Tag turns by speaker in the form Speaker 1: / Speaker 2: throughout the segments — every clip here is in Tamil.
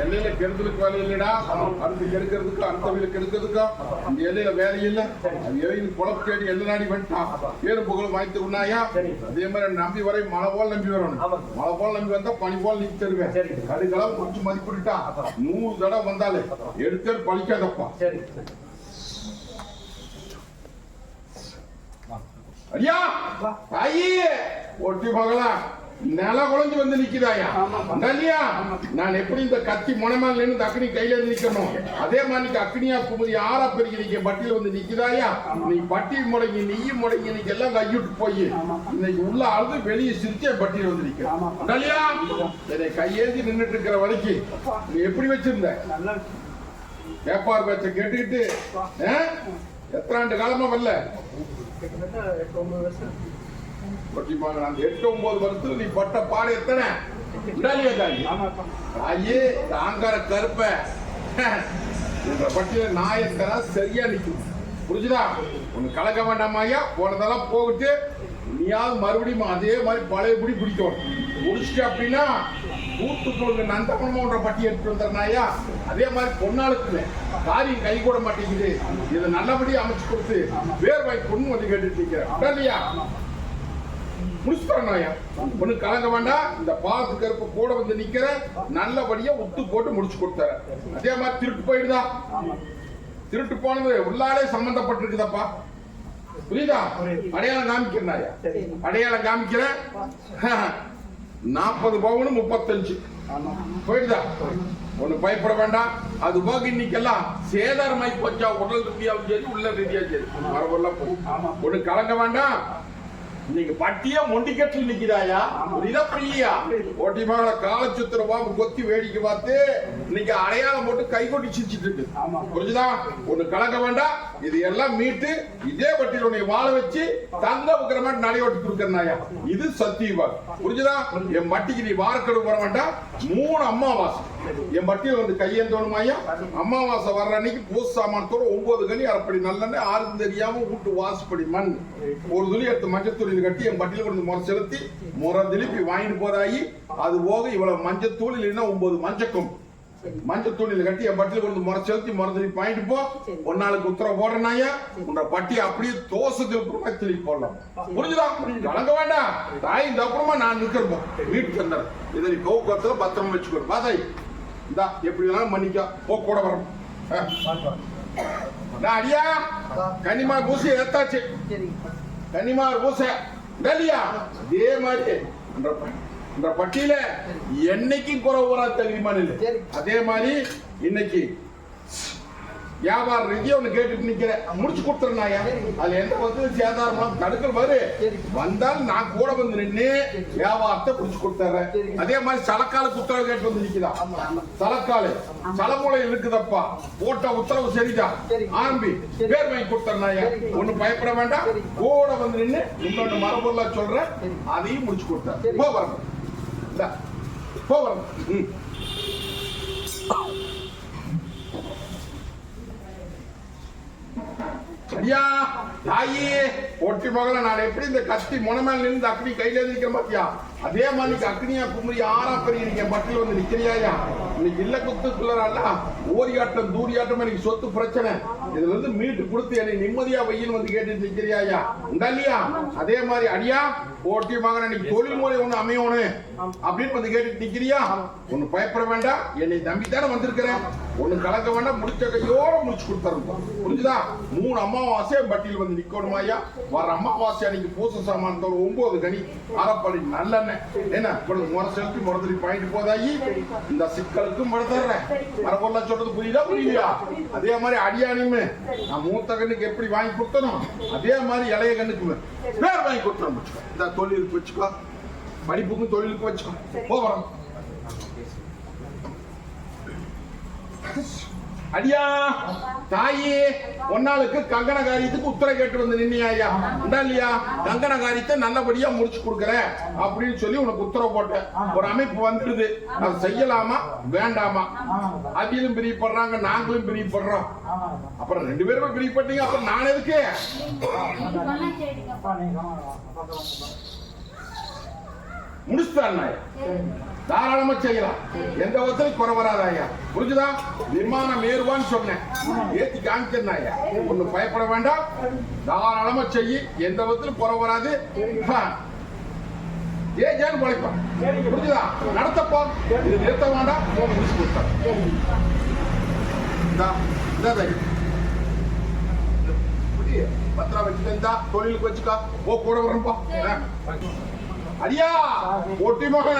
Speaker 1: எல்லையில கெடுதலுக்கு வேலை இல்லைடா. அடுத்து கெடுக்கிறதுக்கு அந்த வீடு கெடுக்கிறதுக்கா இந்த எல்லையில வேலை இல்ல. அது எவையும் குழப்ப தேடி எல்லை நாடி வந்துட்டான். பேரு புகழ் வாங்கிட்டு உண்ணாயா அதே மாதிரி நம்பி வரை மழை போல் நம்பி வரணும். மழை போல் நம்பி வந்தா பனி போல் நீக்கி தருவேன். கடுகளவு கொஞ்சம் மதிப்பிட்டுட்டா. நூறு தடவை வந்தாலே எடுத்து பழிக்காதப்பா. ஐயா ஐயே ஒட்டி மகளா நில குழஞ்சு வந்து நிக்குதாயா இல்லையா நான் எப்படி இந்த கத்தி முனைமால் நின்று அக்னி கையில இருந்து நிக்கணும்? அதே மாதிரி நீ அக்னியா குமுதி ஆறா பெருகி நிக்க பட்டியல வந்து நிக்குதாயா நீ பட்டி முடங்கி நீயும் முடங்கி இன்னைக்கு எல்லாம் கைவிட்டு போய். இன்னைக்கு உள்ள அழுது வெளியே சிரிச்சே பட்டியல வந்து நிக்க. இல்லையா என்னை கையேந்தி நின்னுட்டு இருக்கிற வரைக்கும் நீ எப்படி வச்சிருந்த? வேப்பார் பேச்ச கேட்டுக்கிட்டு? எத்தனை ஆண்டு காலமா வரல? பட்டிமாக நான் எட்டு ஒன்பது வருஷத்துல நீ பட்ட பாடு எத்தனை விடாலியா தாயி ஐயே தாங்கார கருப்ப என்ற பட்டியல நாயத்தரா சரியா நிக்கும் புரிஞ்சுதா உனக்கு கலக்க வேண்டாமாயா போனதெல்லாம் போகிட்டு நீயாவது மறுபடியும் அதே மாதிரி பழையபடி பிடிக்கணும் முடிச்சிட்டு அப்படின்னா தூத்துக்குழுங்க நந்தமனம்ன்ற பட்டி எடுத்து வந்துடுறாயா? அதே மாதிரி பொன்னாளுக்குமே காரியம் கை கூட மாட்டேங்குது. இதை நல்லபடியா அமைச்சு கொடுத்து வேர் வாய் பொண்ணு வந்து கேட்டுட்டு இருக்கிறேன் இல்லையா முடிச்சுட்டாயா ஒண்ணு கலங்க வேண்டாம். இந்த பாத்து கருப்பு கூட வந்து நிக்கிற நல்லபடியா உத்து போட்டு முடிச்சு கொடுத்தாரு. அதே மாதிரி திருட்டு போயிடுதா? திருட்டு போனது உள்ளாலே சம்பந்தப்பட்டிருக்குதப்பா. புரியுதா? அடையாளம் காமிக்கிறனாயா அடையாளம் காமிக்கிறேன். நாற்பது பவுன் முப்பத்தஞ்சு. போயிடுதா? ஒண்ணு பயப்பட வேண்டாம். அது போக இன்னைக்கெல்லாம் சேதாரமாய் போச்சா உடல் ரீதியாவும் சரி உள்ள ரீதியாவும் சரி. மரபெல்லாம் போய் ஒண்ணு கலங்க வேண்டாம். இன்னைக்கு பட்டியா மொண்டிக்கட்டில் நிக்கிறாயா புரியுதா புரியலையா ஓட்டி மகள கால சுத்துற பாம்பு கொத்தி வேடிக்கை பார்த்து இன்னைக்கு அடையாளம் போட்டு கை கொட்டி சிரிச்சிட்டு இருக்கு. புரிஞ்சுதா? ஒண்ணு கலக்க வேண்டாம். இது எல்லாம் மீட்டு இதே பட்டியல் உன்னை வாழ வச்சு தங்க வைக்கிற மாதிரி நடை ஓட்டி கொடுக்கறனாயா இது சத்தியவா புரிஞ்சுதா? என் மட்டிக்கு நீ வாரக்கெடு வர வேண்டாம். மூணு அம்மாவாசை. என் பட்டியல் வந்து கையேந்தோணுமாயா அமாவாசை வர்ற அன்னைக்கு பூச சாமானத்தோட ஒன்பது கனி அப்படி நல்லெண்ண ஆறு தெரியாம வீட்டு வாசுப்படி மண். ஒரு துணி எடுத்து மஞ்சள் துணியில் கட்டி என் பட்டியல் கொண்டு முறை செலுத்தி முறை திருப்பி வாங்கிட்டு போறாயி. அது போக இவ்வளவு மஞ்சள் தூள் இல்லைன்னா ஒன்பது மஞ்சக்கும். மஞ்சள் துணியில கட்டி என் பட்டியல கொண்டு முறை செலுத்தி முறை வாங்கிட்டு போ. ஒரு நாளுக்கு உத்தரவு போடுறனாயா உன்ற பட்டி அப்படியே தோசை திருப்பி திருப்பி போடலாம். புரிஞ்சுதா? கலங்க வேண்டாம். தாய் இந்த அப்புறமா நான் நிக்கிறோம் வீட்டுக்கு வந்தார் இதை நீ கவுக்கத்துல பத்திரமா வச்சுக்கோ. பாதாய் இந்தா எப்படி வேணாலும் மன்னிக்கா. போ கூட வரும் அடியா. கனிமா பூசி ஏத்தாச்சு கன்னிமார் பூசை. இல்லையா இதே மாதிரி. இந்த பட்டியல என்னைக்கும் குறை வரா தெரியுமா இல்லை. அதே மாதிரி இன்னைக்கு வியாபார ரீதியா ஒண்ணு கேட்டுட்டு நிக்கிறேன். முடிச்சு கொடுத்துறேன் அதுல எந்த வந்து சேதாரமா தடுக்கல் வரு வந்தால் நான் கூட வந்து நின்னு வியாபாரத்தை முடிச்சு கொடுத்துறேன். அதே மாதிரி சலக்கால உத்தரவு கேட்டு வந்து நிக்குதா? சலக்காலு. சலமூலை இருக்குதப்பா. போட்ட உத்தரவு சரிதான். ஆரம்பி பேர் வாங்கி கொடுத்துறேன் ஒண்ணு பயப்பட வேண்டாம். கூட வந்து நின்னு இன்னொன்னு மரபொருளா சொல்றேன். அதையும் முடிச்சு கொடுத்தேன் வரணும் இந்தா, போ வரணும் ம். ஐயா ஒட்டி நான் எப்படி இந்த கத்தி முனமேல நின்று அக்னி கையில நிக்கிற பாத்தியா? அதே மாதிரி அக்னியா குமரி ஆறா பெரிய நீங்க மட்டில் வந்து நிக்கிறியாயா? இன்னைக்கு இல்ல குத்துக்குள்ளரால ஓரியாட்டம் தூரியாட்டம் எனக்கு சொத்து பிரச்சனை. இதுல இருந்து மீட்டு கொடுத்து என்னை நிம்மதியா வெயில் வந்து கேட்டு நிக்கிறியாயா? உண்டா இல்லையா? அதே மாதிரி அடியா ஓட்டி மகன் இன்னைக்கு தொழில் முறை ஒண்ணு அமையணும் அப்படின்னு வந்து கேட்டு நிக்கிறியா? ஒண்ணு பயப்பட வேண்டாம் என்னை தானே வந்திருக்கிறேன். ஒண்ணு கலக்க வேண்டாம் முடிச்ச கையோட முடிச்சு கொடுத்துருந்தோம் புரிஞ்சுதா? மூணு அமாவாசை பட்டியல் வந்து நிக்கணுமாயா வர அமாவாசை அன்னைக்கு பூச சாமானத்தோட ஒன்பது கனி அறப்படி நல்லெண்ணெய் என்ன? இப்பொழுது முறை செலுத்தி முறதலி பாயிண்ட் போதாயி? இந்த சிக்கலுக்கும் படுத்துறேன் மரபொல்லாம் சொல்றது புரியுதா புரியலையா அதே மாதிரி அடியானியுமே நான் மூத்த கண்ணுக்கு எப்படி வாங்கி கொடுத்தனோ அதே மாதிரி இளைய கண்ணுக்கு பேர் வாங்கி கொடுத்துறோம் வச்சுக்கோ. இந்த தொழிலுக்கு வச்சுக்கோ. படிப்புக்கும் தொழிலுக்கு வச்சுக்கோ. போகிறோம் அடியா தாயே ஒன்னாளுக்கு கங்கண காரியத்துக்கு உத்தரவு கேட்டு வந்து நின்னியா ஐயா? உண்டா இல்லையா? கங்கண காரியத்தை நல்லபடியா முடிச்சு கொடுக்குறேன் அப்படின்னு சொல்லி உனக்கு உத்தரவு போட்டேன். ஒரு அமைப்பு வந்துடுது. அது செய்யலாமா? வேண்டாமா? அவியலும் பிரியப்படுறாங்க நாங்களும் பிரியப்படுறோம். அப்புறம் ரெண்டு பேருமே பிரியப்பட்டீங்க அப்புறம் நான் எதுக்கு?
Speaker 2: இப்பெல்லாம்
Speaker 1: தாராளமா செய்யலாம். எந்த ஒருத்தரும் குறை வராது ஐயா. புரிஞ்சுதா? விமானம் ஏறுவான்னு சொன்னேன். ஏத்தி காமிச்சிருந்தா ஐயா. ஒண்ணு பயப்பட வேண்டாம். தாராளமா செய்யி. எந்த விதத்திலும் குறை வராது. ஏ ஜேன் உழைப்பான் புரிஞ்சுதா? நடத்தப்பா இது நிறுத்த வேண்டாம். முடிச்சு கொடுத்தா. இந்தா இந்தா புரிய பத்திரம் வச்சுட்டு இருந்தா தொழிலுக்கு வச்சுக்கா. ஓ கூட வரணும்பா. அடியா ஒட்டி மகன.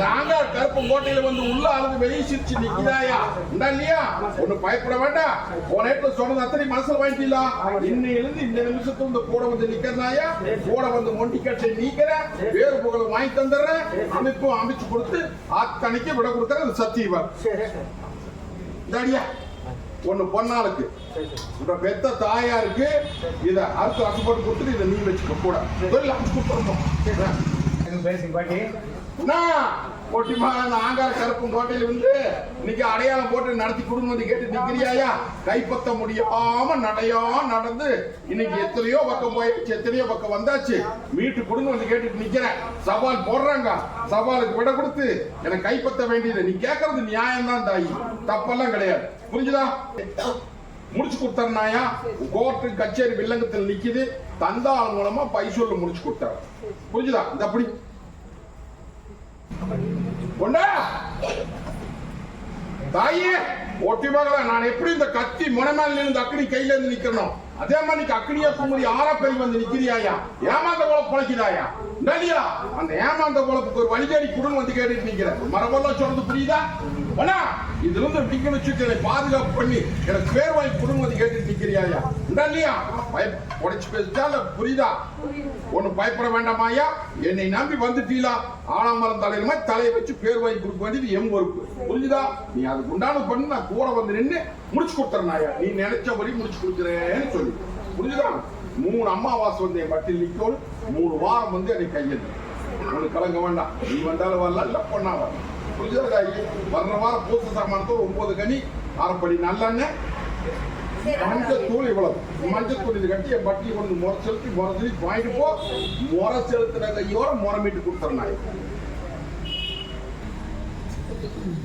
Speaker 1: நாங்க கருப்பு கோட்டையில வந்து உள்ள அழுது வெளியே சிரிச்சு நிக்கிறாயா? இந்தா இல்லையா? ஒண்ணு பயப்பட வேண்டாம். போன நேரத்துல சொன்னது அத்தனை மனசுல வாங்கிட்டீங்களா? இன்னையிலிருந்து இந்த நிமிஷத்துல இந்த கூட வந்து நிக்கிறனாயா? கூட வந்து மொண்டி கட்டை நீக்கிறேன். வேறு புகழ வாங்கி தந்துடுறேன். அமைப்பும் அமைச்சு கொடுத்து அத்தனைக்கு விட கொடுக்கறேன் அது சத்தியவர்.
Speaker 3: சரி
Speaker 1: ஒண்ணு பொன்னாளுக்கு.
Speaker 3: சரி
Speaker 1: உங்க பெத்த தாயாருக்கு இத அறுத்து அசுப்பட்டு கொடுத்துட்டு இதை நீ வச்சுக்க கூட தொழில் அமைச்சு கொடுத்துருந்தோம்
Speaker 3: பேசுங்க பாட்டி?
Speaker 1: ஒட்டிமா ஆங்கார கருப்பும் கோட்டையில இருந்து இன்னைக்கு அடையாளம் போட்டு நடத்தி குடும்பத்தை கேட்டு நிக்கிறியாயா? கைப்பத்த முடியாம நடையா நடந்து இன்னைக்கு எத்தனையோ பக்கம் போயிடுச்சு எத்தனையோ பக்கம் வந்தாச்சு. மீட்டு குடும்பம் வந்து கேட்டுட்டு நிக்கிறேன். சவால் போடுறாங்க. சவாலுக்கு விட கொடுத்து எனக்கு கைப்பற்ற வேண்டியது. நீ கேட்கறது நியாயம் தான் தாயி. தப்பெல்லாம் கிடையாது. புரிஞ்சுதா? முடிச்சு கொடுத்தர்னாயா? கோர்ட்டு கச்சேரி வில்லங்கத்தில் நிக்குது. தந்தாள் மூலமா பைசூர்ல முடிச்சு கொடுத்தாரு புரிஞ்சுதா? இந்த அப்படி கொண்டா தாயே ஒட்டி மகளா நான் எப்படி இந்த கத்தி முனமேல இருந்து அக்னி கையில இருந்து நிக்கணும் அதே மாதிரி நீ அக்னியா குமுறி ஆறா பெரிய வந்து நிக்கிறியாயா? ஏமாந்த போல பொழைக்கிறாயா இல்லையா அந்த ஏமாந்த போலப்புக்கு ஒரு வழிகாடி குடும்பம் வந்து கேட்டுட்டு நிக்கிற மரபெல்லாம் சொல்றது புரியுதா? அண்ணா இதுல இருந்து விக்கணும் வச்சுட்டு பாதுகாப்பு பண்ணி எனக்கு பேர் வாங்கி குடும்பம் வந்து நிக்கிறியா நிக்கிறியாயா இல்லையா? பயம் உடைச்சு பேசிட்டா இல்ல புரியுதா? ஒண்ணு பயப்பட வேண்டாமாயா என்னை நம்பி வந்துட்டீங்களா ஆலாமரம் தலையில மாதிரி தலையை வச்சு பேர் வாங்கி கொடுக்க வேண்டியது எம் பொறுப்பு. புரிஞ்சுதா? நீ அதுக்கு உண்டான பண்ணு நான் கூட வந்து நின்று முடிச்சு கொடுத்துறேனாயா நீ நினைச்சபடி முடிச்சு கொடுக்குறேன்னு சொல்லி. புரிஞ்சுதா? மூணு அம்மாவாசை வந்து என் மட்டில் நிக்கணும் மூணு வாரம் வந்து என்னை கையெழுத்து. உனக்கு கலங்க வேண்டாம். நீ வந்தாலும் வரல இல்ல பொண்ணா வரல புரிஞ்சுதா தாயி? வர்ற வாரம் பூச சாமானத்தோடு ஒன்பது கனி அரைப்படி நல்லெண்ணெய் மஞ்சள் தூள் இவ்வளவு. மஞ்சள் தூள் இது கட்டி என் பட்டி கொண்டு முறை செலுத்தி முறை செலுத்தி வாங்கிட்டு போ. முறை செலுத்தின கையோட முறை மீட்டு கொடுத்துறேன்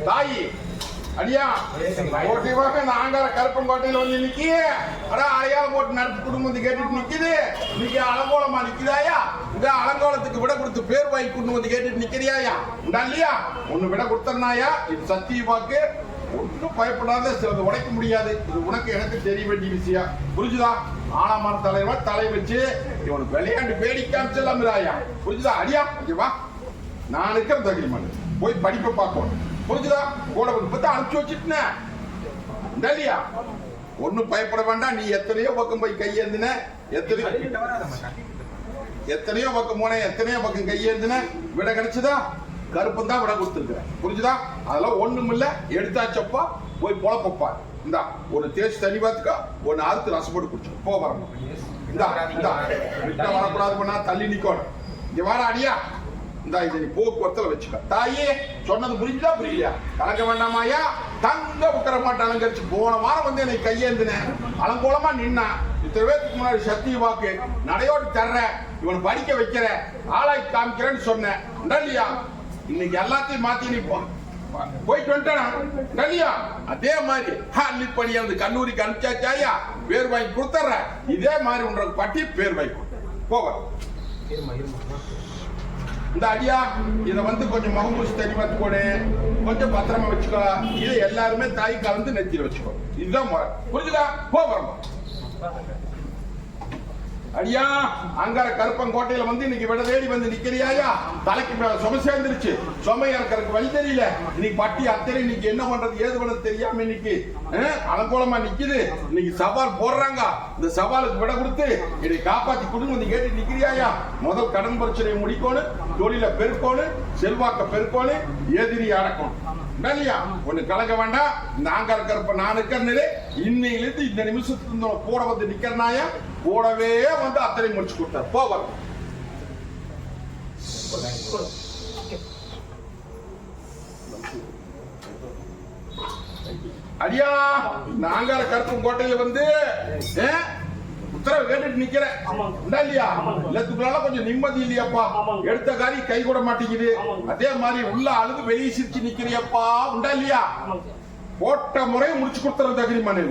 Speaker 1: தாயி அடியா. ஓட்டிவாக நாங்கார கருப்பங்கோட்டையில வந்து நிக்கி அடா அடையாளம் போட்டு நடத்தி குடும்பம் வந்து கேட்டுட்டு நிக்குது. இன்னைக்கு அலங்கோலமா நிக்குதாயா? இந்த அலங்கோலத்துக்கு விட கொடுத்து பேர் வாங்கி கொண்டு வந்து கேட்டுட்டு நிக்கிறியாயா? உண்டா இல்லையா? ஒண்ணு விட கொடுத்தனாயா இது சத்திய வாக்கு. ஒன்றும் பயப்படாத சிலது உடைக்க முடியாது. இது உனக்கு எனக்கு தெரிய வேண்டிய விஷயம். புரிஞ்சுதா? ஆனாமர தலைவர் தலை வச்சு இவனுக்கு விளையாண்டு வேடி காமிச்சலாமிராயா புரிஞ்சுதா? அடியா ஓகேவா வா. நான் இருக்கிற தகிரிமன் போய் படிப்பை பார்க்கணும். புரிஞ்சுதா? கூட ஒரு அனுப்பிச்சு வச்சுட்டேன். இல்லையா? ஒன்றும் பயப்பட வேண்டாம். நீ எத்தனையோ பக்கம் போய் கையேந்தின. எத்தனையோ எத்தனையோ பக்கம் போனேன். எத்தனையோ பக்கம் கையேந்தின. விட கிடைச்சதா? கருப்பம் தான் விட கொடுத்துருக்குறேன். புரிஞ்சுதா? அதெல்லாம் ஒண்ணும் இல்ல. எடுத்தாச்சப்பா போய் பொழப்பப்பா இந்தா ஒரு தேய்ச்சி தண்ணி பார்த்துக்கா ஒன்னு அறுத்து ரசம் போட்டு குடிச்சு. போ வரணும். இந்தா இந்தா. விட்ட வரக்கூடாது பண்ணா தள்ளி நிக்கணும். இங்க வாடா அடியா. இந்தா இதை நீ போக்குவரத்துல வச்சுக்க. தாயே சொன்னது புரிஞ்சுதா? புரியலையா? கலக்க வேண்டாமாயா தங்க உக்கர மாட்டை அலங்கரிச்சு போன வாரம் வந்து என்னை கையேந்தினேன் அலங்கோலமா நின்னா. இத்தனை பேருக்கு முன்னாடி சத்திய வாக்கு. நடையோடு தர்ற. இவனை படிக்க வைக்கிற. ஆளாய் காமிக்கிறேன்னு சொன்னேன் இல்லையா இன்னைக்கு எல்லாத்தையும் மாத்தி நீ போயிட்டு வந்துட்டேன்? இல்லையா அதே மாதிரி அள்ளி பண்ணி அந்த கல்லூரிக்கு அனுப்பிச்சாச்சாயா? பேர் வாங்கி கொடுத்துட்ற. இதே மாதிரி உனக்கு பட்டி பேர் வாங்கி கொடு. போக. இந்த அடியா இதை வந்து கொஞ்சம் முகமூசி தண்ணி பார்த்து போடு. கொஞ்சம் பத்திரமா வச்சுக்கோ. இதை எல்லாருமே தாய் கலந்து நெத்தியில் வச்சுக்கோ. இதுதான் முறை. புரிஞ்சுதா? போகிறோம் வரணும் அடியா அங்கார கருப்பங்கோட்டையில வந்து இன்னைக்கு விட தேடி வந்து நிக்கிறியாயா? தலைக்கு மேல சுமை சேர்ந்துருச்சு. சுமை இறக்கறதுக்கு வழி தெரியல. இன்னைக்கு பட்டி அத்தனை இன்னைக்கு என்ன பண்றது ஏது பண்றது தெரியாம இன்னைக்கு அஹ், அலங்கோலமா நிக்குது. இன்னைக்கு சவால் போடுறாங்க. இந்த சவாலுக்கு விட கொடுத்து இதை காப்பாத்தி கொடுங்க வந்து கேட்டு நிக்கிறியாயா? முதல் கடன் பிரச்சனையை முடிக்கணும் தொழில பெருக்கணும் செல்வாக்க பெருக்கணும் எதிரி அடக்கணும் இல்லையா ஒண்ணு கலக்க வேண்டாம் நாங்க இருக்கிறப்ப நான் இருக்கிறனே இன்னையிலிருந்து இந்த நிமிஷத்துல இருந்து கூட வந்து நிக்கிறனாய கூடவே வந்து அத்தனை முடிச்சு கொடுத்தார் போவார் அடியா நாங்கார கருப்பு கோட்டையில வந்து உத்தரவு கேட்டுட்டு நிக்கிறேன். இல்லையா?
Speaker 3: ஆமாங்க.
Speaker 1: இல்லத்துக்குள்ள கொஞ்சம் நிம்மதி இல்லையாப்பா. எடுத்த காரி கை கூட மாட்டேங்குது. அதே மாதிரி உள்ள அழுது வெளியே சிரிச்சு நிக்கிறியப்பா. உண்டா இல்லையா? போட்ட முறை முடிச்சு கொடுத்துறது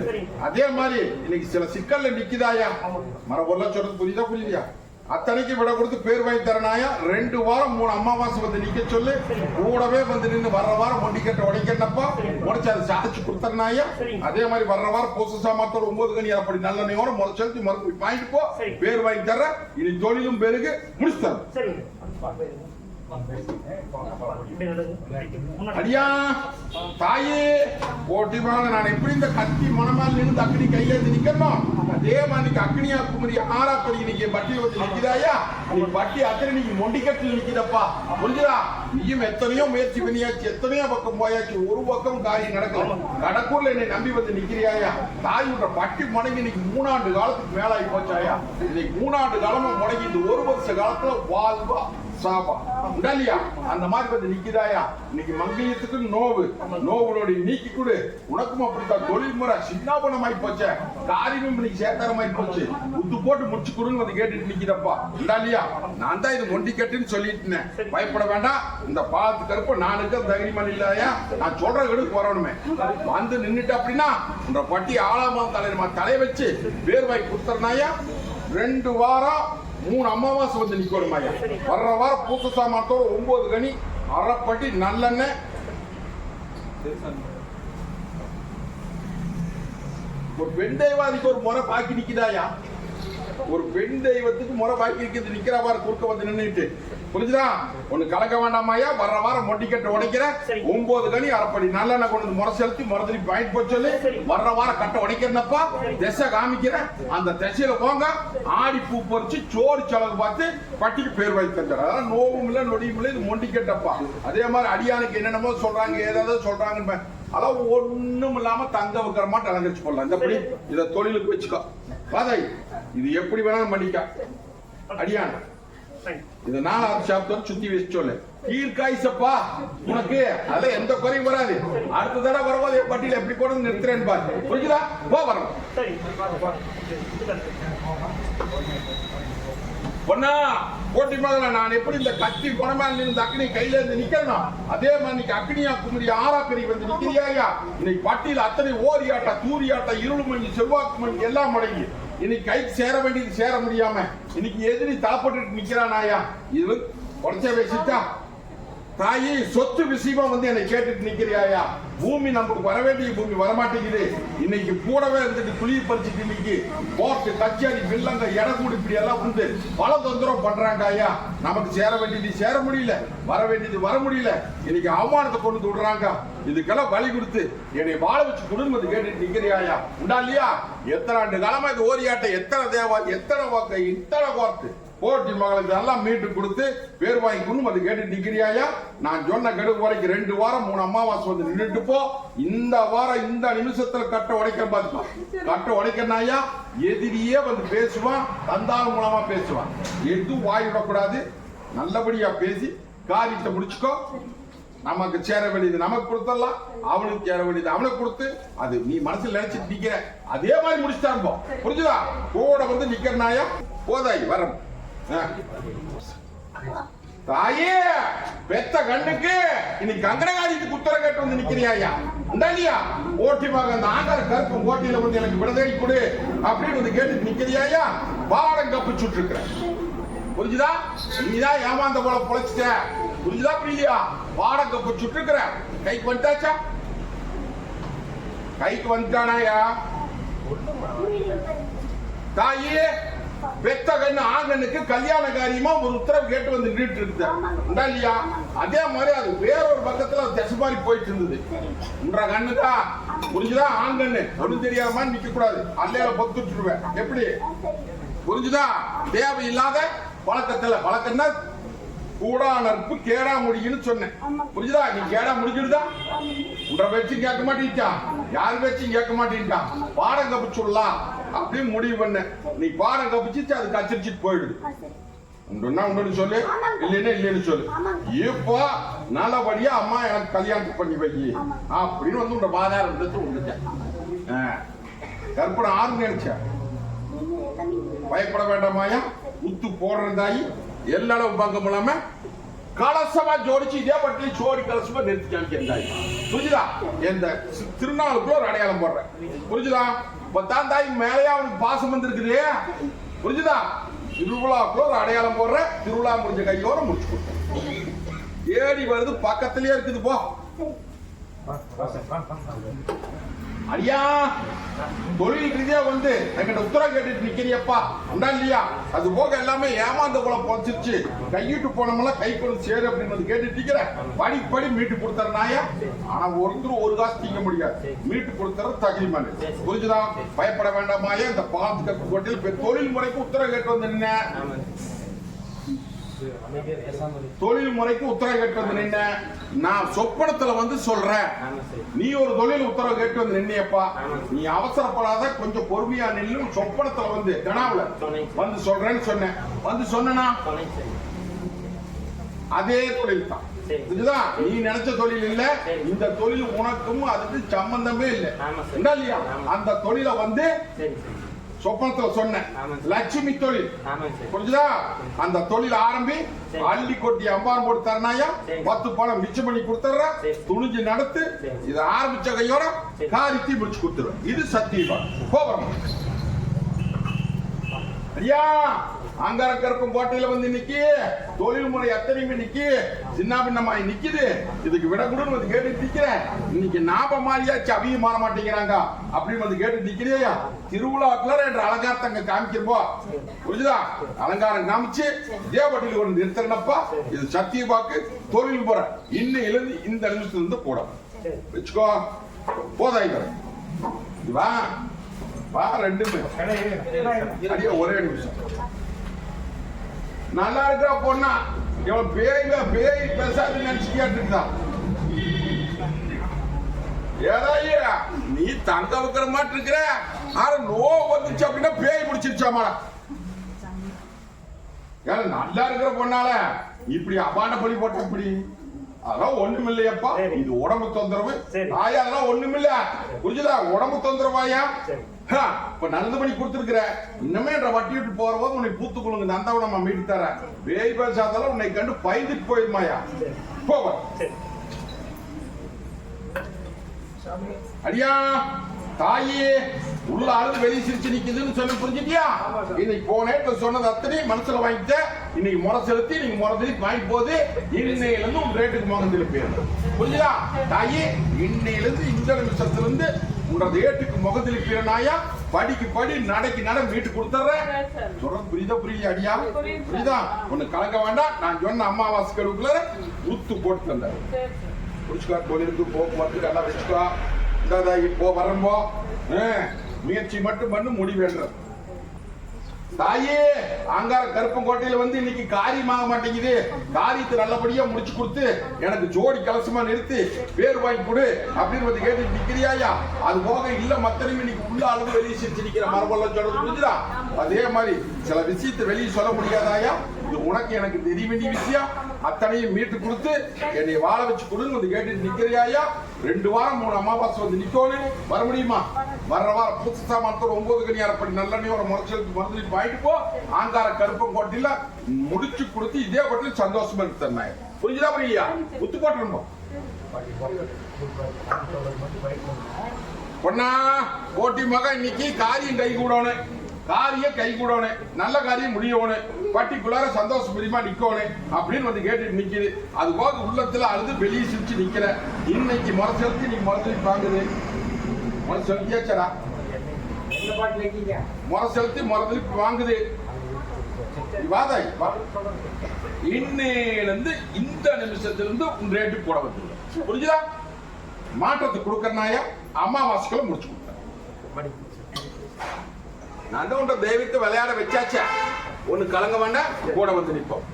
Speaker 3: சரிங்க.
Speaker 1: அதே மாதிரி இன்னைக்கு சில சிக்கல்ல நிக்குதாயா. மரபொல்லாம் சொல்றது புரியுதா புரியுதா அத்தனைக்கு விட கொடுத்து பேர் வாங்கி தரனாயா ரெண்டு வாரம் மூணு அமாவாசை வந்து நிக்க சொல்லு. கூடவே வந்து நின்னு வர்ற வாரம் மொண்டிக்கட்ட உடைக்கணப்பா உடைச்சு அதை சாதிச்சு கொடுத்தனாயா. அதே மாதிரி வர்ற வாரம் பூச சாமத்தோட ஒன்பது கனி அப்படி நல்ல நேரம் முறை செலுத்தி மறுபடியும் வாங்கிட்டு போ. பேர் வாங்கி தர இனி தொழிலும் பெருகு. முடிச்சு தரேன். அடியா தாயே போட்டி நான் எப்படி இந்த கத்தி மனமால் நின்று அக்னி கையில இருந்து நிக்கணும் அதே மாதிரி அக்னியா குமரி ஆறாப்படி நீங்க பட்டி வந்து நிக்கிறாயா நீ பட்டி அத்தனை நீங்க மொண்டிக்கட்டில் நிக்கிறப்பா புரிஞ்சுதா? நீயும் எத்தனையோ முயற்சி பண்ணியாச்சு எத்தனையோ பக்கம் போயாச்சு ஒரு பக்கம் காரியம் நடக்கும் கடக்கூர்ல என்னை நம்பி வந்து நிக்கிறியாயா தாய் விட்ட பட்டி முடங்கி இன்னைக்கு மூணாண்டு காலத்துக்கு மேலாகி போச்சாயா? இன்னைக்கு மூணாண்டு காலமா முடங்கி இந்த ஒரு வருஷ காலத்துல வாழ்வா. சாபா உடலியா? அந்த மாதிரி வந்து நிக்குதாயா? இன்னைக்கு மங்கிலியத்துக்கு நோவு. நோவுனோட நீக்கி கொடு. உனக்கும் அப்படித்தான். தொழில்முறை சின்னாபனமாய் போச்சே. காரியமும் இன்னைக்கு சேத்தாரமாய் போச்சு. உத்து போட்டு முடிச்சு கொடுன்னு வந்து கேட்டுட்டு நிக்கிறப்பா உண்டாலியா நான் தான் இது ஒண்டி கட்டுன்னு சொல்லிட்டேன் பயப்பட வேண்டாம். இந்த பாலத்து கருப்பு நானுக்கு தைரியமான இல்லையா நான் சொல்ற எடுக்கு வரணுமே. வந்து நின்னுட்டு அப்படின்னா உன்ற பட்டி ஆளாமா தலைமா தலை வச்சு வேர்வாய் குத்துறனாயா? ரெண்டு வாரம் மூணு அமாவாசை வந்து நிக்கணும் ஐயா வர்ற வாரம் பூச சாமானத்தோட ஒன்பது கனி அரைப்பட்டி நல்லெண்ணெய். ஒரு பெண் தெய்வாதிக்கு ஒரு முறை பாக்கி நிக்குதாயா? ஒரு பெண் தெய்வத்துக்கு முறை பாக்கி நிக்கிறது நிக்கிற வாரம் குறுக்க வந்து நின்னுட்டு புரிஞ்சுதா? ஒண்ணு கலக்க வேண்டாமாயா வர்ற வாரம் மொட்டி கட்ட உடைக்கிற. ஒன்பது கனி அரைப்படி நல்லெண்ணெய் கொண்டு முறை செலுத்தி முறை வாங்கிட்டு போய் சொல்லு. வர்ற வாரம் கட்ட உடைக்கிறனப்பா. திசை காமிக்கிறேன். அந்த திசையில போங்க. ஆடி பூ பறிச்சு சோறு செலவு பார்த்து பட்டிக்கு பேர் வைத்து தந்தார் அதான் நோவும் இல்ல நொடியும் இல்ல இது மொண்டி கட்டப்பா அதே மாதிரி அடியானுக்கு என்னென்னமோ சொல்றாங்க ஏதாவது சொல்றாங்க அதான் ஒண்ணும் இல்லாம தங்க வைக்கிற மாட்டு அலங்கரிச்சு போடலாம். இந்த படி இதை தொழிலுக்கு வச்சுக்கோ. பாதை இது எப்படி வேணாலும் பண்ணிக்க அடியான்
Speaker 3: Thank you.
Speaker 1: சுத்தி வச்சு சொல்லு. கீழ்காய்ச்சப்பா உனக்கு அதுல எந்த குறையும் வராது. அடுத்த தடவை வரும்போது பட்டியல எப்படி கொண்டு நிறுத்துறேன்னு பாரு. புரிஞ்சுதா? போ வரும் பொண்ணா போட்டி மகள நான் எப்படி இந்த கத்தி குணமாக இருந்து அக்னி கையில இருந்து நிக்கணும் அதே மாதிரி இன்னைக்கு அக்னியா குமரி ஆறா பெரிய வந்து நிக்கிறியா இன்னைக்கு பட்டியல அத்தனை ஓரியாட்டா தூரியாட்டா இருள் மணி செவ்வாக்கு மணி எல்லாம் முடங்கி இன்னைக்கு கைக்கு சேர வேண்டியது சேர முடியாம இன்னைக்கு எதிரி தாப்பட்டு நிக்கிறான் ஆயா இது உடச்ச பேசிட்டா? தாயி சொத்து விஷயமா வந்து என்னை கேட்டுட்டு நிக்கிறியாயா? பூமி நமக்கு வர வேண்டிய பூமி வரமாட்டேங்குது. இன்னைக்கு கூடவே இருந்துட்டு குழியை பறிச்சுட்டு இன்னைக்கு போட்டு கச்சேரி வில்லங்க இடக்கூடு இப்படி எல்லாம் வந்து பல தொந்தரவு பண்றாங்க ஐயா நமக்கு சேர வேண்டியது சேர முடியல வர வேண்டியது வர முடியல. இன்னைக்கு அவமானத்தை கொண்டு வந்து விடுறாங்க. இதுக்கெல்லாம் வழி கொடுத்து என்னை வாழ வச்சு குடும்பத்தை கேட்டுட்டு நிக்கிறியாயா? உண்டா இல்லையா? எத்தனை ஆண்டு காலமா இது ஓரியாட்டை எத்தனை தேவா எத்தனை வாக்க இத்தனை கோர்ட்டு போட்டி மகளுக்கு எல்லாம் மீட்டு கொடுத்து பேர் வாங்கி கொண்டு அது கேட்டு நிக்கிறியாயா நான் சொன்ன கடுகு வரைக்கும் ரெண்டு வாரம் மூணு அமாவாசை வந்து நின்றுட்டு போ. இந்த வாரம் இந்த நிமிஷத்துல கட்ட உடைக்க பாத்துப்பா. கட்ட உடைக்கனாயா எதிரியே வந்து பேசுவான் தந்தாள் மூலமா பேசுவான். எதுவும் வாய் விடக்கூடாது? நல்லபடியா பேசி காரியத்தை முடிச்சுக்கோ. நமக்கு சேர வேண்டியது நமக்கு கொடுத்துடலாம். அவனுக்கு சேர வேண்டியது அவனுக்கு கொடுத்து அது நீ மனசுல நினைச்சிட்டு நிக்கிற. அதே மாதிரி முடிச்சுட்டான் புரிஞ்சுதா? கூட வந்து நிக்கிறனாயா போதாய் வரணும் தாயே பெத்த கண்ணுக்கு இன்னைக்கு கங்கடகாரிக்கு குத்தர கேட்டு வந்து நிக்கிறியா இல்லையா ஓட்டி மக அந்த ஆங்கார கருப்பு ஓட்டியில வந்து எனக்கு விடுதலை கொடு அப்படின்னு வந்து கேட்டு நிக்கிறியா பாடம் கப்பு சுட்டு புரிஞ்சுதா? நீதான் ஏமாந்த போல பொழைச்சிட்ட. புரிஞ்சுதா புரியலையா பாடம் கப்பிச்சுட்டு இருக்கிற கைக்கு வந்துட்டாச்சா? கைக்கு வந்துட்டானாயா தாயே பெத்த கண்ணு ஆங்கனுக்கு கல்யாண காரியமா ஒரு உத்தரவு கேட்டு வந்து நின்றுட்டு இருக்குது இல்லையா? அதே மாதிரி அது வேறொரு பக்கத்துல திசை மாதிரி போயிட்டு இருந்தது. உன்ற கண்ணுதா? புரிஞ்சுதா? ஆங்கன்னு ஒண்ணும் தெரியாத மாதிரி நிக்க கூடாது. அல்லையில பொத்துட்டுருவேன் எப்படி? புரிஞ்சுதா? தேவையில்லாத பழக்கத்துல. பழக்கம்னா கூடா நட்பு கேடா முடியுன்னு சொன்னேன். புரிஞ்சுதா? நீ கேடா முடிஞ்சிடுதா? உன்ற பேச்சும் கேட்க மாட்டேன்ட்டா. யார் பேச்சும் கேட்க மாட்டேன்ட்டா. பாடம் கப்பிச்சுடலாம் அப்படின்னு முடிவு பண்ண. நீ பாடம் கப்பிச்சு அது கச்சிரிச்சிட்டு போயிடுது. உண்டுன்னா உண்டுன்னு சொல்லு. இல்லைன்னா இல்லைன்னு சொல்லு. இப்போ நல்லபடியா அம்மா எனக்கு கல்யாணத்துக்கு பண்ணி வை. அப்படின்னு வந்து உன்ற பாதாரம் இருந்துட்டு உண்டுட்டேன் ஆ. கற்பனை ஆறு நினைச்சேன். பயப்பட வேண்டாமாயா உத்து போடுறதாயி எல்லளவு பங்கம் இல்லாம கலசமா ஜோடிச்சு இதே பட்டி ஜோடி கலசமா நிறுத்தி காமிக்கிறாய் புரிஞ்சுதா? இந்த சி- திருநாளுக்குள்ள ஒரு அடையாளம் போடுறேன். புரிஞ்சுதா? பத்தாம் தாய் மேலேயே அவனுக்கு பாசம் வந்திருக்குது. புரிஞ்சுதா? திருவிழாக்குள்ள ஒரு அடையாளம் போடுறேன். திருவிழா முடிஞ்ச கையோட முடிச்சு கொடுத்தேன். ஏடி வருது பக்கத்திலேயே இருக்குது போ. ஐயா தொழில் ரீதியா வந்து எங்கிட்ட உத்தரவு கேட்டுட்டு நிக்கிறியப்பா. உண்டா இல்லையா? அது போக எல்லாமே ஏமாந்த குளம் பொழைச்சிருச்சு கையிட்டு போனோம்லாம் கை கொண்டு சேரு அப்படின்னு வந்து கேட்டுட்டு இருக்கிற படி படி மீட்டு கொடுத்துற நாயா? ஆனா ஒருத்தர் ஒரு காசு தீங்க முடியாது. மீட்டு கொடுத்துறது தகுதிமான புரிஞ்சுதான் பயப்பட வேண்டாமாயா? இந்த பாலத்துக்கு கோட்டையில் தொழில் முறைக்கு உத்தரவு கேட்டு வந்து நின்ன. தொழில் முறைக்கு உத்தரவு கேட்டு வந்து நின்ன நான் சொப்பனத்துல வந்து சொல்றேன். நீ ஒரு தொழில் உத்தரவு கேட்டு வந்து நின்னியப்பா. நீ அவசரப்படாத கொஞ்சம் பொறுமையா நின்னு சொப்பனத்துல வந்து கனாவுல வந்து சொல்றேன்னு சொன்னேன். வந்து சொன்னா அதே தொழில் தான். புரியுதா நீ நினைச்ச தொழில் இல்ல. இந்த தொழில் உனக்கும் அதுக்கு சம்பந்தமே இல்ல. இல்லையா. அந்த தொழிலை வந்து சொப்பனத்துல சொன்னேன். லட்சுமி தொழில் புரிஞ்சுதா அந்த தொழில் ஆரம்பி. அள்ளி கொட்டி அம்பாரம் போட்டு தரணாயா. பத்து பணம் மிச்சம் பண்ணி கொடுத்துட்ற. துணிஞ்சு நடத்து. இதை ஆரம்பிச்ச கையோட
Speaker 4: சரி.
Speaker 1: காரியத்தை முடிச்சு கொடுத்துருவேன் இது சத்தியமா போகிறோம் ஐயா அங்கார கோட்டையில வந்து நிக்கி தொழில் முறை அத்தனையுமே நிக்கி சின்ன பின்னமாய் நிக்குது. இதுக்கு விடக்கூடும் வந்து கேட்டு நிக்கிறேன். இன்னைக்கு நாப மாதிரியாச்சு அவிய மாற மாட்டேங்கிறாங்க. அப்படின்னு வந்து கேட்டு நிக்கிறியா? திருவிழாக்குள்ள ரெண்டு அலங்காரத்தங்க காமிக்கிறப்போ புரிஞ்சுதா? அலங்காரம் காமிச்சு தேவட்டியில் கொண்டு நிறுத்தனப்பா இது சத்தியபாக்கு தொழில் முறை. இன்னையில இருந்து இந்த நிமிஷத்துல இருந்து கூட வச்சுக்கோ. போதாய்க்கிறேன் வா. வா ரெண்டுமே ஒரே நிமிஷம். நல்லா இருக்கிற பொண்ணா. இவன் பேய் பேய் பேசாது நினைச்சு கேட்டுருந்தா ஏதாயா நீ தங்க வைக்கிற மாதிரி இருக்கிற ஆனா நோ வந்துச்சு அப்படின்னா பேய் பிடிச்சிருச்சாமா? ஏன்னா நல்லா இருக்கிற பொண்ணால இப்படி அபாண்ட பலி போட்ட இப்படி? அதெல்லாம் ஒண்ணும் இல்லையப்பா. இது உடம்பு தொந்தரவு. ஆயா அதெல்லாம் ஒண்ணும் இல்ல புரிஞ்சுதா? உடம்பு தொந்தரவாயா? இப்ப நல்லது பண்ணி கொடுத்துருக்கிற. இன்னமே என்ற வட்டிட்டு போற போது உன்னை பூத்து குழுங்க நம்ம மீட்டு தர வேய் பேசாதெல்லாம் உன்னை கண்டு பயந்துட்டு போயிருமாயா? போவ அடியா தாயே உள்ள அழுது வெளியே சிரிச்சு நிக்குதுன்னு சொல்லி புரிஞ்சுட்டியா? இன்னைக்கு போனேன் சொன்னது அத்தனை மனசுல வாங்கிட்ட இன்னைக்கு முறை செலுத்தி நீங்க முறை திருப்பி வாங்கி போகுது. இன்னையில இருந்து உங்க ரேட்டுக்கு முகம் திருப்பி புரிஞ்சுதா? தாயே இன்னையில இருந்து இந்த நிமிஷத்துல இருந்து உங்களோட ரேட்டுக்கு முகம் திருப்பினாயா படிக்கு படி நடைக்கு நட வீட்டு கொடுத்துறேன் சொல்றது புரியுதா புரியல அடியா? புரியுதா ஒண்ணு கலங்க வேண்டாம். நான் சொன்ன அம்மாவாசை கழுவுக்குள்ள ஊத்து போட்டு தந்தேன். புடிச்சுக்கோ தொழிலுக்கு போக்குவரத்துக்கு எல்லாம் வச்சுக்கோ. இந்தாதா இப்போ வரம்போ. முயற்சி மட்டும் பண்ணு முடிவேன்ற தாயே அங்கார கருப்பங்கோட்டையில வந்து இன்னைக்கு காரியமாக மாட்டேங்குது. காரியத்தை நல்லபடியா முடிச்சு கொடுத்து எனக்கு ஜோடி கலசமா நிறுத்தி பேர் வாங்கி கொடு அப்படின்னு வந்து கேட்டு நிக்கிறியாயா? அது போக இல்ல மத்தனும் இன்னைக்கு உள்ள அளவு வெளியே சிரிச்சு நிக்கிற மரபெல்லாம் சொல்றது புரிஞ்சுதா? அதே மாதிரி சில விஷயத்தை வெளியே சொல்ல முடியாதாயா? இது உனக்கு எனக்கு தெரிய வேண்டிய விஷயம் அத்தனையும் மீட்டு கொடுத்து என்னை வாழ வச்சு கொடுன்னு வந்து கேட்டு நிக்கிறியாயா ரெண்டு வாரம் மூணு அமாவாசை வந்து நிக்கணும் வர முடியுமா? வர்ற வாரம் புதுசா மரத்தோட ஒன்பது அப்படி அரைப்படி ஒரு முறைச்சலுக்கு மருந்து வாங்கிட்டு போ. ஆங்கார கருப்பம் கொட்டில முடிச்சு கொடுத்து இதே கொட்டில சந்தோஷமா இருக்கு தன்னாய் புரிஞ்சுதா புரியா புத்து போட்டுருந்தோம் பொண்ணா போட்டி மகன் இன்னைக்கு காரியம் கை கூடணும் காரியம் கை கூடணும் நல்ல காரியம் முடியணும் பட்டிக்குள்ளார சந்தோஷம் பிரியமா நிக்கணும் அப்படின்னு வந்து கேட்டுட்டு நிக்குது. அது போக உள்ளத்துல அழுது வெளியே சிரிச்சு நிக்கிற இன்னைக்கு முறை செலுத்தி நீ முறை செலுத்தி வாங்குது. செலுத்தி முறை திருப்பி வாங்குது. வாதாய் இருந்து இந்த நிமிஷத்துல இருந்து உன் ரேட்டு போட வந்து புரிஞ்சுதா? மாற்றத்தை கொடுக்கறனாயா? அமாவாசைக்குள்ள முடிச்சு கொடுத்தேன் நான் தெய்வத்தை விளையாட வச்சாச்சே. ஒண்ணு கலங்க வேண்டாம் கூட வந்து நிற்போம்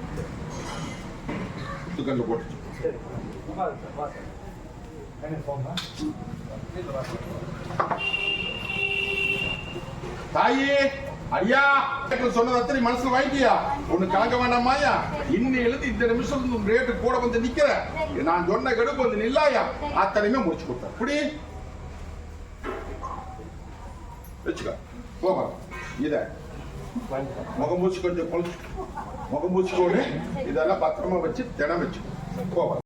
Speaker 1: கண்டு போட்டு. தாயே ஐயா சொன்னது அத்தனை மனசுல வாங்கிட்டியா? ஒண்ணு கலங்க வேண்டாமாயா இன்னையிலிருந்து இந்த நிமிஷம் ரேட்டு கூட வந்து நிக்கிற. நான் சொன்ன கடுப்பு வந்து நில்லாயா? அத்தனையுமே முடிச்சு கொடுத்தேன். புடி. வச்சுக்க. போகலாம் இத முகம்பூச்சி கொஞ்சம் கொளுத்து முகம்பூச்சி இதெல்லாம் பத்திரமா வச்சு தினம் வச்சு போக